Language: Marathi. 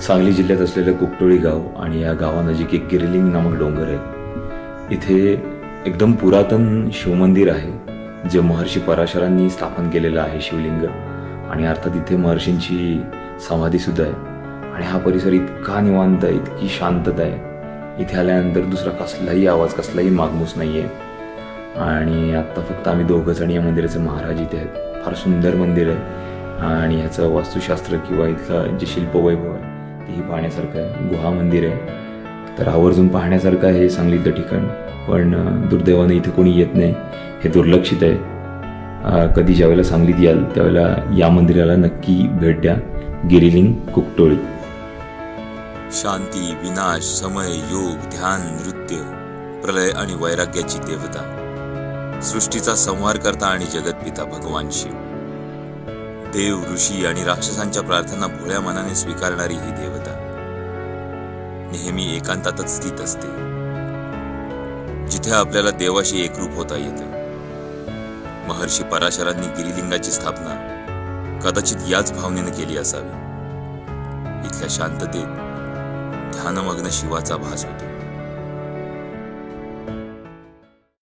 सांगली जिल्ह्यात असलेलं कुकटोळी गाव आणि या गावानजीक एक गिरिलिंग नामक डोंगर आहे इथे एकदम पुरातन शिवमंदिर आहे जे महर्षी पराशरांनी स्थापन केलेलं आहे शिवलिंग. आणि अर्थात इथे महर्षींची समाधी सुद्धा आहे. आणि हा परिसर इतका निवांत आहे इतकी शांतता आहे. इथे आल्यानंतर दुसरा कसलाही आवाज कसलाही मागमूस नाही आहे आणि आत्ता फक्त आम्ही दोघंच आणि या मंदिराचे महाराज इथे आहेत. फार सुंदर मंदिर आहे. आणि ह्याचं वास्तुशास्त्र किंवा इथलं जे शिल्पवैभव आहे हे पाहण्यासारखं आहे. गुहा मंदिर आहे. तर आवर्जून पाहण्यासारखं आहे हे सांगलीचं ठिकाण. पण दुर्दैवाने इथे कोणी येत नाही. हे दुर्लक्षित आहे. कधी ज्यावेळेला सांगलीत याल त्यावेळेला या मंदिराला नक्की भेट द्या. गिरिलिंग कुकटोळी. शांती विनाश समय योग ध्यान नृत्य प्रलय आणि वैराग्याची देवता. सृष्टीचा संहार करता आणि जगतपिता भगवान शिव. देव ऋषी आणि राक्षसांच्या प्रार्थना भोळ्या मनाने स्वीकारणारी ही देवता. नेहमी एकांतातच स्थित असते. जिथे आपल्याला देवाशी एकरूप होता येतं. महर्षी पराशरांनी गिरिलिंगाची स्थापना कदाचित याच भावनेने केली असावी. इथल्या शांततेत ध्यानमग्न शिवाचा भास होतो.